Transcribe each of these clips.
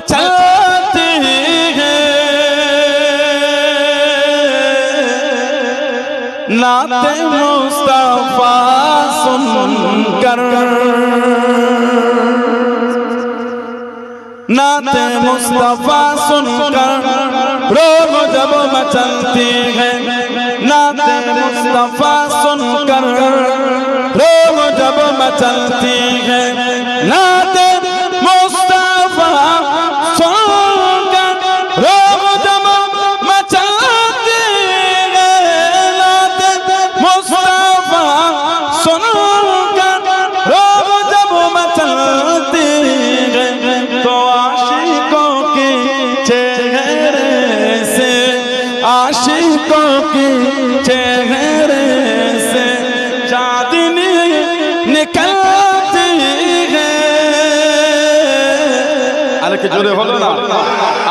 मचाती है नाते मुस्तफा सुनकर नाते मुस्तफा सुनकर रोग जब मचलती है नाते मुस्तफा सुनकर रोग जब मचलती है नाते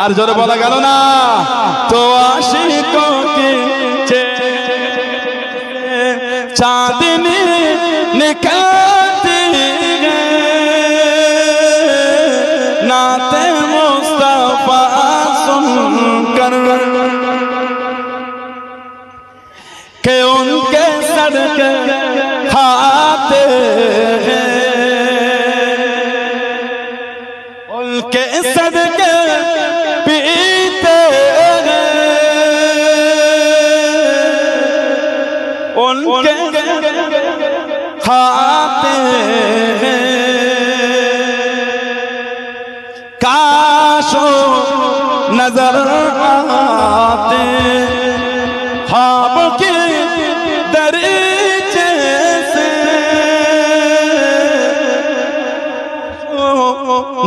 আর জোরে বলা গেল না। তো আশিক চাঁদনি নিকাতি নাতে মুস্তাফা সুন কর। কে উনকে खाते हैं काशो नजर आते ख्वाब के दरीचे से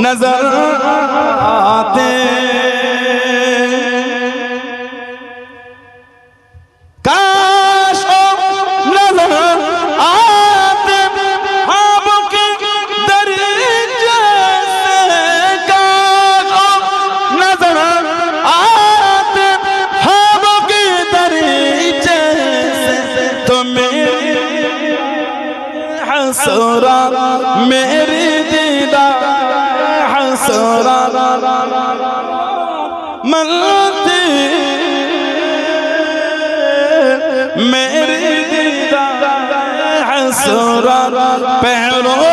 नजर পেড়ো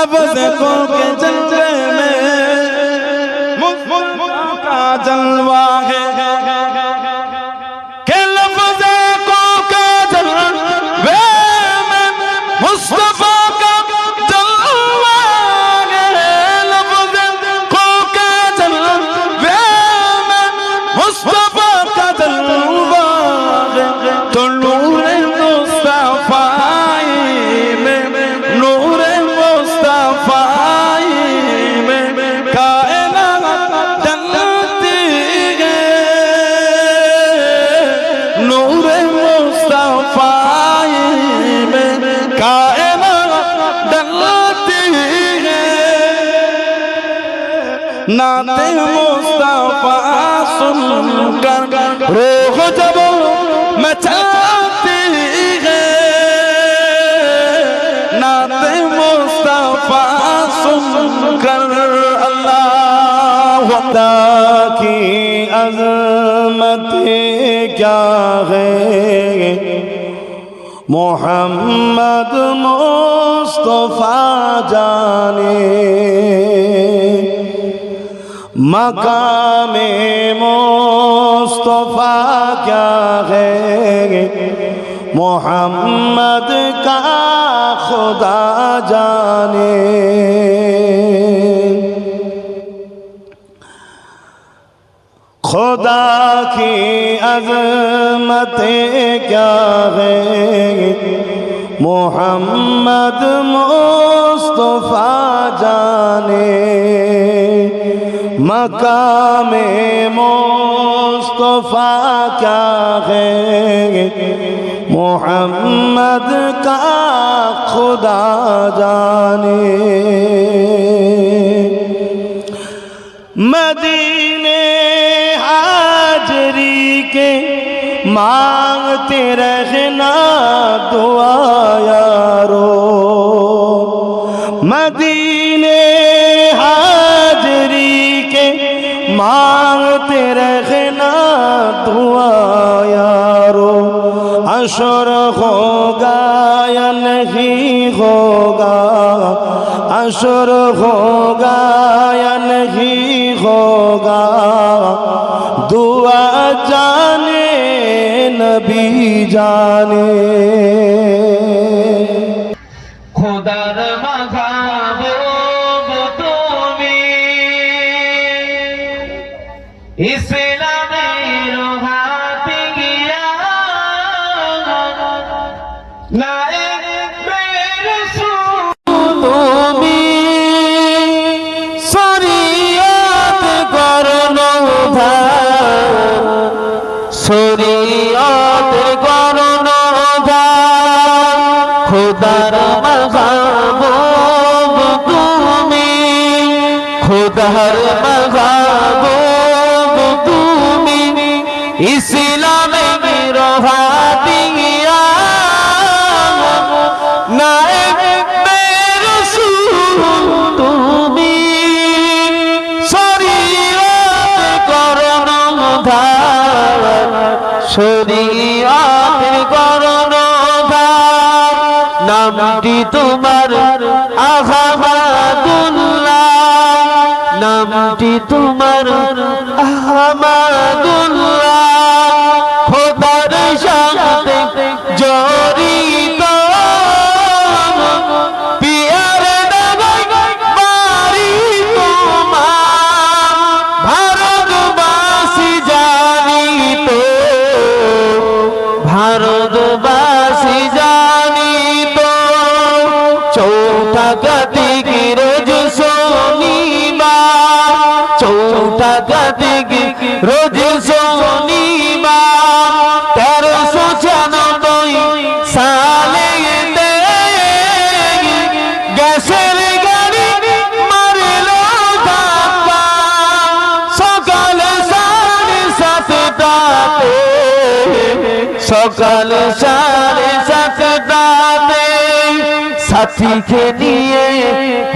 لفظ کو کے جلوے میں مصطفیٰ کا جلوہ ہے۔ नाते मुस्तफा सुनकर रोह जब मचाती है नाते मुस्तफा सुनकर अल्लाह खुदा की अजमत क्या है মোহাম্মদ মোস্তফা জানে مقام مصطفیٰ کیا ہے محمد کا خدا جانے خدا کی عظمت کیا ہے محمد مصطفیٰ جانے مقام مصطفیٰ کیا ہے؟ محمد کا خدا جانے۔ مدینے حاجری کے مانگتے رہنا دعایا۔ رکھنا دعا یارو حشر ہوگا یا نہیں ہوگا حشر ہوگا یا نہیں ہوگا دعا جانے نبی جانے خدا শরীয়ত করন খোদার মহাবুব তুমি। খোদার মহাবুব তুমি। ইসলামে শরীয়ত করণ ধার নামটি তোমার আহমাদুল্লাহ নামটি তোমার আহমাদুল্লাহ। সাড়ে সাতটাতে সাথীকে নিয়ে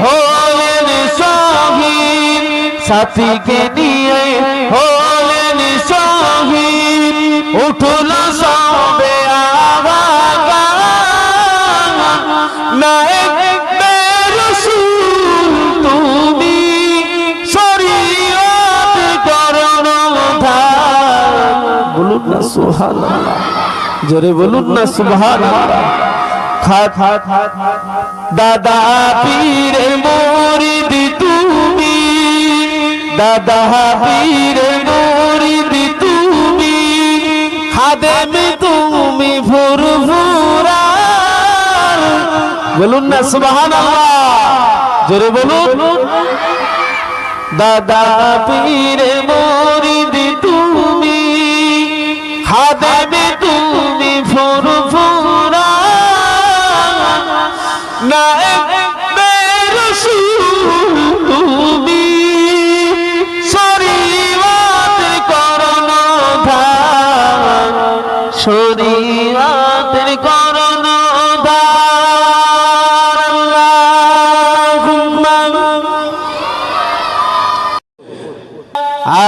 হলেন শহীদ সাথীকে নিয়ে হলেন শহীদ উঠল সবে বলুন না সুবহানাল্লাহ জোরে বলুন না খাত দাদা পীর মুরিদ তুমি। দাদা পীর মুরিদ তুমি। খাদেম তুমি ফুরফুরা বলুন না, সুবহানাল্লাহ। জোরে বলুন। দাদা পীর মুরিদ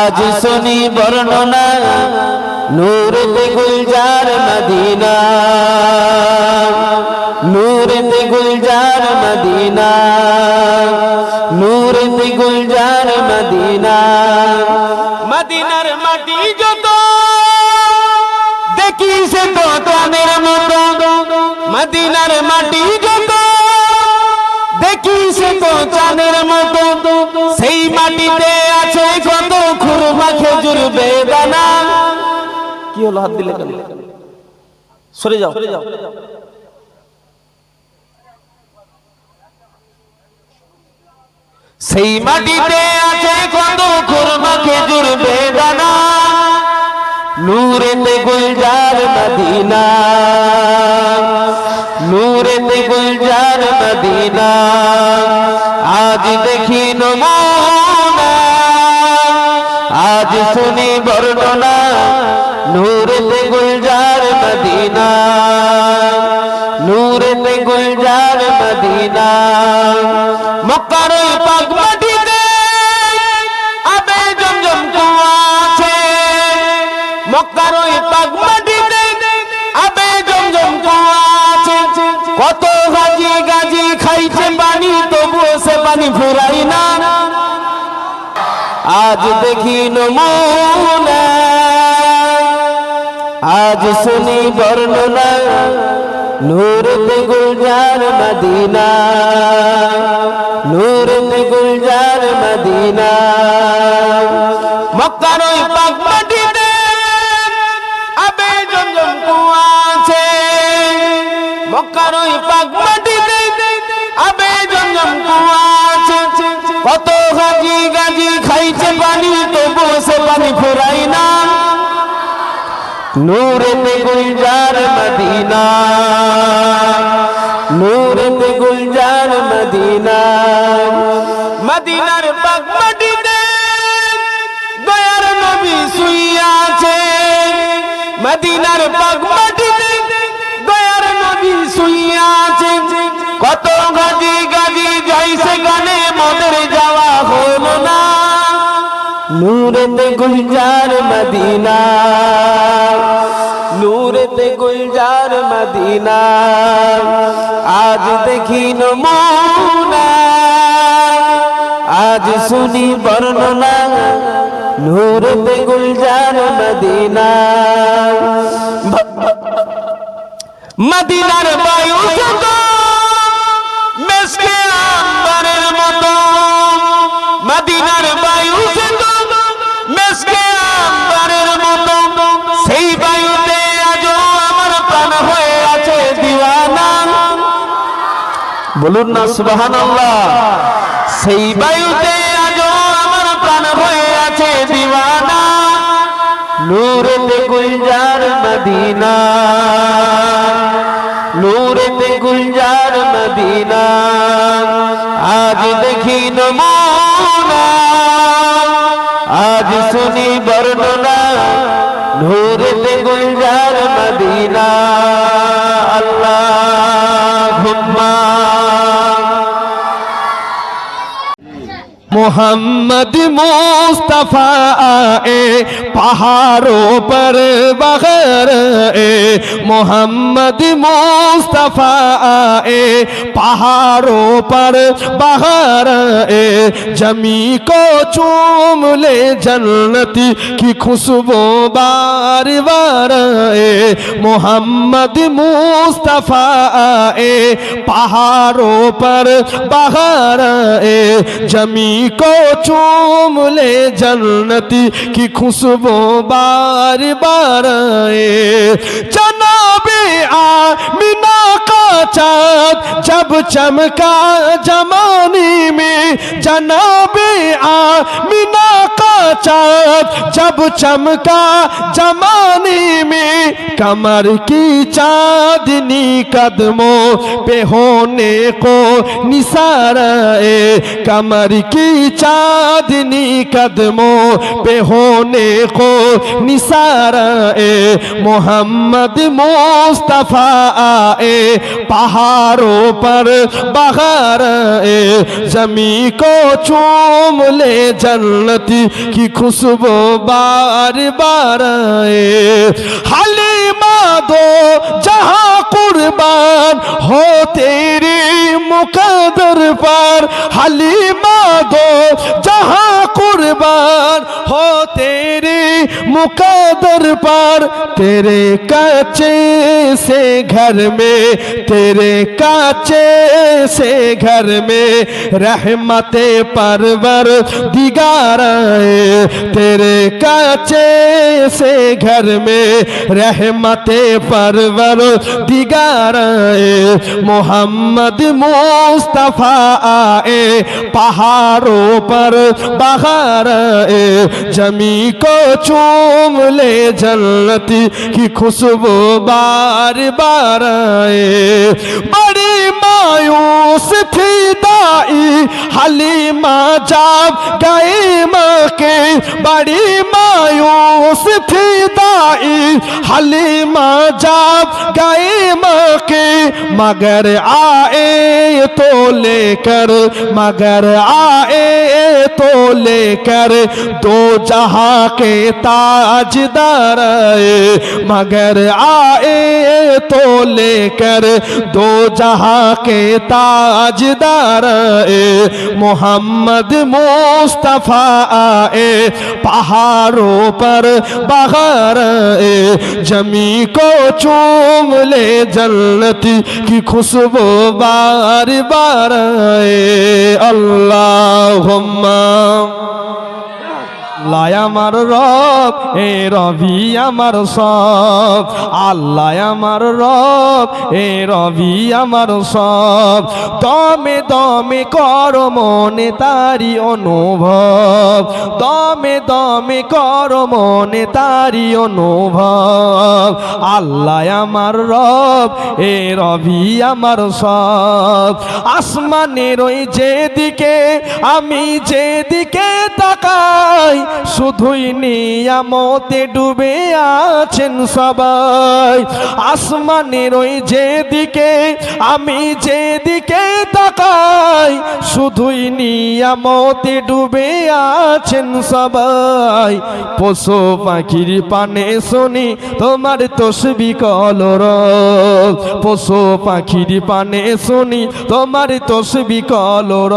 আজ শুনি বর্ণনা নূরতে গুলজার মদিনা। নূরতে গুলজার মদিনা নূরতে গুলজার মদিনা। মদিনার মাটি হলো হাত দিলে কেন? সরে যাও সরে যাও। সেই মাটিতে আছে কত খুরমা, খেজুর, বেদানা। নূরেতে গুলজার মদিনা। নূরেতে গুলজার মদিনা। আজ দেখি নমুনা। আজ শুনি বর্ণনা। নূরেতে গুলজার মদিনা নূরেতে গুলজার মদিনা। মক্কার পাক মাটিতে আবে জমজম কুয়া আছে। মক্কার পাক মাটিতে আবে জমজম কুয়া আছে। কত গাজি গাজি খাইছে পানি, তবুও সে পানি ফুরাই না। আজ দেখি নমুনা আজ শুনি বর্ণনা, নূরতে গুলজার মদিনা, নূরতে গুলজার মদিনা। মক্কার ওই পাক মাটিতে আবে জমজম কুয়া আছে। মক্কার ওই পাক মাটিতে আবে জমজম কুয়া আছে। কত গাজি গাজি খাইছে পানি তবু সে পানি ফুরাই না। নূরতে গুলজার মদিনা নূরতে গুলজার মদিনা। মদিনার পাক মাটিতে দয়ার নবী শুইয়া আছে মদিনার পাক নূরতে গুলজার মদিনা। নূরতে গুলজার মদিনা। আজ দেখি নমুনা। আজ শুনি বর্ণনা। নূরতে গুলজার মদিনা। মদিনার বায়ু যত বলুন না সুবহানাল্লাহ। সেই বায়ুতে আজও আমার প্রাণ হয়ে আছে দিওয়ানা। নূরতে গুলজার মদিনা। নূরতে গুলজার মদিনা। আজ দেখি নমুনা। আজ শুনি বর্ণনা। নূরতে গুলজার মদিনা। محمد مصطفیٰ آئے، پہاڑوں پر بغیر اے، محمد مصطفیٰ آئے، پہاڑوں پر بغیر اے، جمی کو چوم لے جنتی کی خوشبو بار بار اے، محمد مصطفیٰ آئے، پہاڑوں پر بغیر اے، جمی کو چوم لے جنتی کی خوشبو بار بار آئے۔ جناب آمینہ کا چاند جب چمکا جمانی میں۔ جناب آمینہ چاند جب چمکا جمانی میں کمر کی چاندنی قدموں پہ ہونے کو نثارے کمر کی چاندنی قدموں پہ ہونے کو نثارے محمد مصطفیٰ آئے پہاڑوں پر بہار آئے زمین کو چوم لے جنتی की खुशबू बार बार आए हलीमा दो जहां कुर्बान हो तेरी मुकदर पर हलीमा दो जहां कुर्बान हो तेरी मुकदर पर तेरे कच्चे से घर में तेरे कच्चे से घर में रहमते परवर दिगार आए तेरे कच्चे से घर में रहमते परवर दिगार आए मोहम्मद मुस्तफा आए पहाड़ों पर बहार आए जमी को جھوم لے جنتی کی خوشبو بار بار آئے۔ بڑی مایوس تھی دائی حلیمہ جاب گئی ماں کے بڑی مایوس تھی دائی حلیمہ جاب گئی ماں کے مگر آئے تو لے کر، مگر آئے تو لے کر دو جہاں کے تاجدار آئے۔ مگر آئے تو لے کر دو جہاں کے تاجدار محمد مصطفیٰ آئے پہاڑوں پر بہار جمی کو چوم لے جلتی کی خوشبو بار بار آئے اللہم আল্লাহ আমার রব, এ রবি আমার সব। আল্লাহ আমার রব, এ রবি আমার সব। দমে দমে কর মনে তারি অনুভব। দমে দমে কর মনে তারি অনুভব। আল্লাহ আমার রব, এ রবি আমার সব। আসমানের ওই যেদিকে, আমি যেদিকে তাকাই শুধুই নিয়ামতে ডুবে আছেন সবাই। আসমানের ওই যেদিকে, আমি যেদিকে তাকাই, শুধুই নিয়ামতে ডুবে আছেন সবাই। পশু পাখির পানে শুনি তোমার তসবি কলর। পশু পাখির পানে শুনি তোমার তসবি কলর।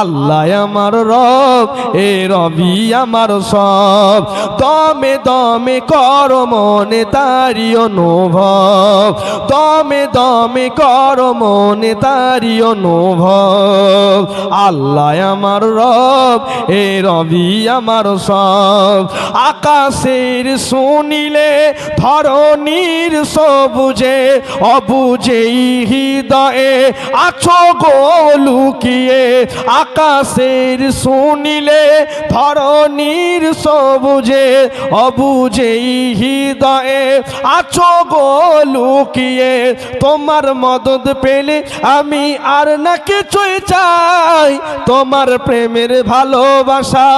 আল্লাহ আমার রব, এ রবি আমার সব। দমে দমে কর মনে তারি অনুভব। দমে দমে কর মনে তারি অনুভব। আল্লাহ আমার রব, এ রবি আমার সব। আকাশের শুনিলে ধরনীর সবুজে অবুঝেই হৃদয়ে আছো গো লুকিয়ে। আকাশের শুনিলে ধরনীর সবুজে অবুঝেই হৃদয়ে আছো গো লুকিয়ে। তোমার মদত পেলে আমি আর না কিছুই চাই। তোমার প্রেমের ভালোবাসা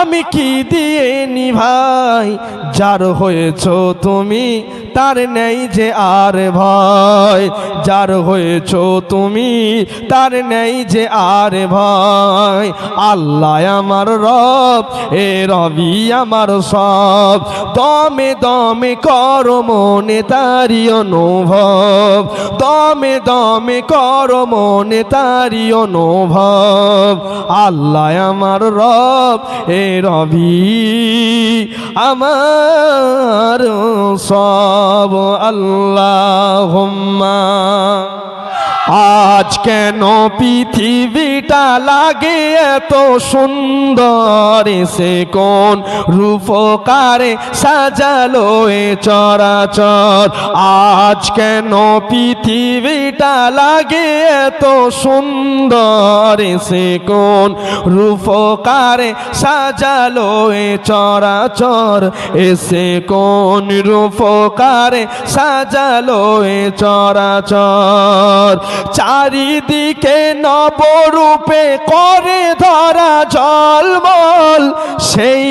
আমি কি দিয়ে নিভাই? যার হয়েছ তুমি তার নেই যে আর ভয়। যার হয়েছ তুমি তার নেই যে আর ভয়। আল্লাহ আমার রব এ রবি আমার সব। দমে দমে কর মনে তারি অনুভব। দমে দমে কর মনে তারি অনুভব। আল্লাহ আমার রব, এ রবি আমার সব। আল্লাহ আজ কেন পৃথিবীটা লাগে এত সুন্দর, সে কোন রূপকারে সাজালো এ চরাচর। আজ কেন পৃথিবীটা লাগে এত সুন্দর, সে কোন রূপকারে সাজালো এ চরাচর। এসে কোন রূপকারে সাজালো এ চরাচর। চারিদিকে নবরূপে করে ধরা জলমল সেই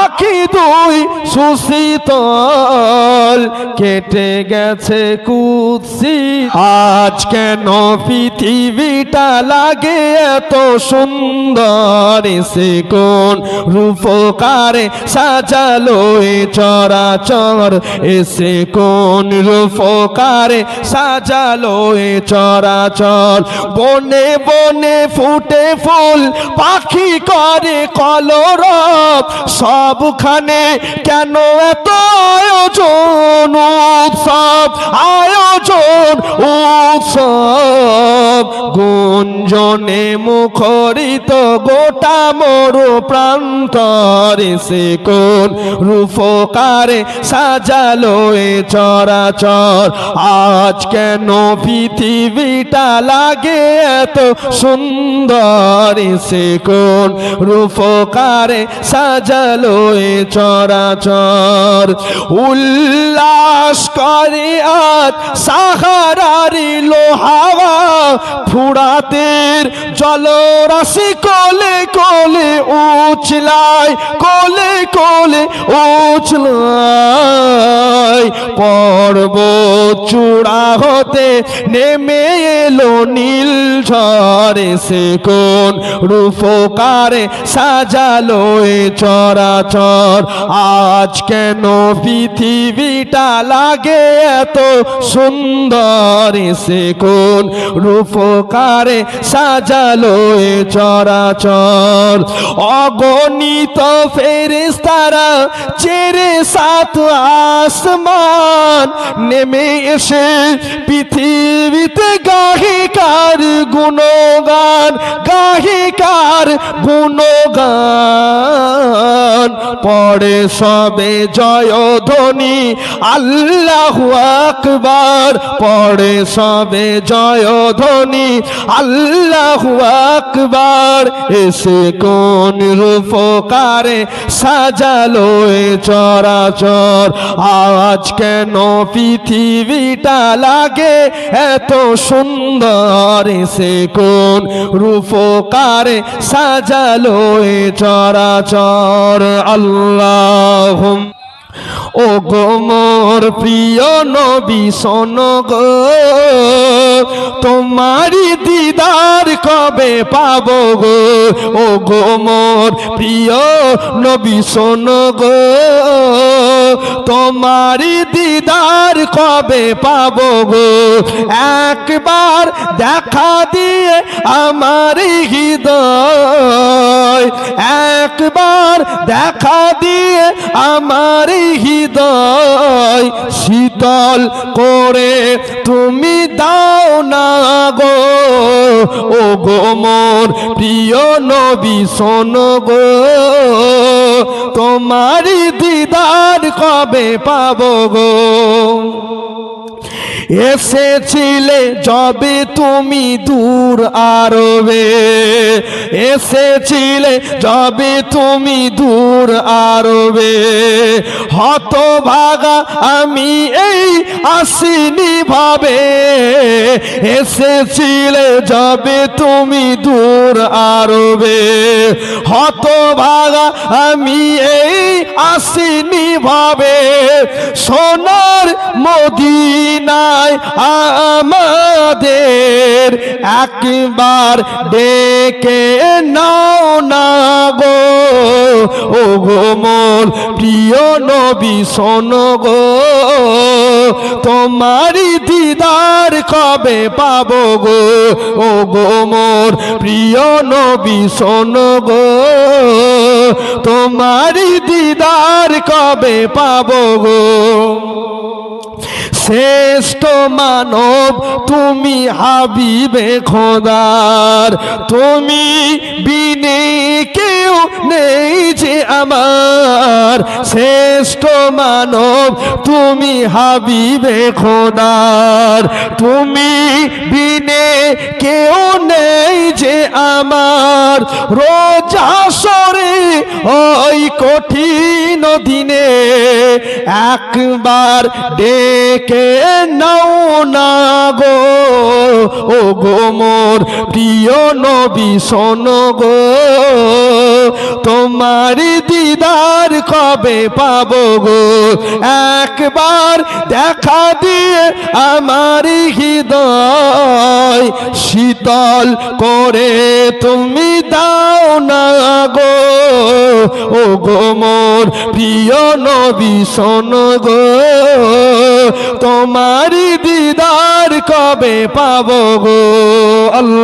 আখি দুই সুশীতল কেটে গেছে কুৎসি। আজ কেন পৃথিবীটা লাগে এত সুন্দর? সে কোন রূপকারে সাজালো এ চরাচর? এসে কোন রূপকারে সাজালো এ চরাচর? বনে বনে ফুটে ফুল, পাখি করে কলরব। সবখানে কেন এত আয়োজন? উৎসব আয়োজন, উৎসব। গুঞ্জনে মুখরিত গোটা মরু প্রান্তরে সে কোন রূপকারে সাজালো এ চরাচর। আজ কেন পৃথিবীটা লাগে এত সুন্দর সে কোন রূপকারে সাজালো এ চরাচর। উল্লাস করে আজ সাহারারি লোহাওয়া ফুরাতের জলরাশি কোলে কোলে উছলায়, কোলে কোলে উছলায়। পর্বত চূড়া হতে নেমে এলো নীল ঝরে সে কোন রূপকারে সাজালো এ চরাচর আজ কেন পৃথিবীটা লাগে এত সুন্দর? সে কোন রূপকারে সাজালো এ চরাচর। অগণিত ফেরেস্তারা চেরে সাত আসমান নেমে এসে পৃথিবীতে গাহিকার গুণগান গাহিকার গুণগান। পড়ে সবে জয় ধ্বনি আল্লাহ আকবার। পড়ে সবে জয় ধ্বনি আল্লাহ আকবার। এসে কোন রূপকারে সাজালো এ চরাচর। আজ কেন পৃথিবীটা লাগে এত সুন্দর? এসে কোন রূপকারে সাজালো এ চরাচর। আল্লাহ ও গো মোর প্রিয় নবী গো। তোমারি দিদার কবে পাব গো? ও গো মোর প্রিয় নবী, শোন গো। তোমারি দিদার কবে পাব গো? একবার দেখা দিয়ে আমার হৃদয়, একবার দেখা দিয়ে আমার হৃদয় শীতল করে। তুমি দাও না গো, ও গো মোর প্রিয় নবী, শোন গো। তোমারি দিদার কবে পাবো গো? এসেছিলে যবে তুমি দূর আরবে। এসেছিলে যবে তুমি দূর আরবে। হত ভাগা আমি এই আসিনি ভাবে। এসেছিলে যবে তুমি দূর আরবে। হত ভাগা আমি এই আসিনি ভাবে। সোনার আমাদের একবার ডেকে নাও না গো। ও গো মোর প্রিয় নবী, শোন গো। তোমারি দিদার কবে পাবো গো? ও গো মোর প্রিয় নবী, শোন গো। তোমারি দিদার কবে পাবো গো? শ্রেষ্ঠ মানব তুমি হাবিবে খোদার। তুমি বিনে কেউ নেই যে আমার। শ্রেষ্ঠ মানব তুমি হাবিবে খোদার। তুমি বিনে কেউ নেই যে আমার রোজা সরে ওই কঠিন দিনে একবার ডেকে নাও না গো। ও গো মোর প্রিয় নবী, শোন গো। তোমার দিদার কবে পাবো গো? একবার দেখা দিয়ে আমার হৃদয় শীতল করে তুমি দাও না গো। ও গো মোর প্রিয় নবী, শোন গো। তোমার দিদার কবে পাবো গো? আল্লাহ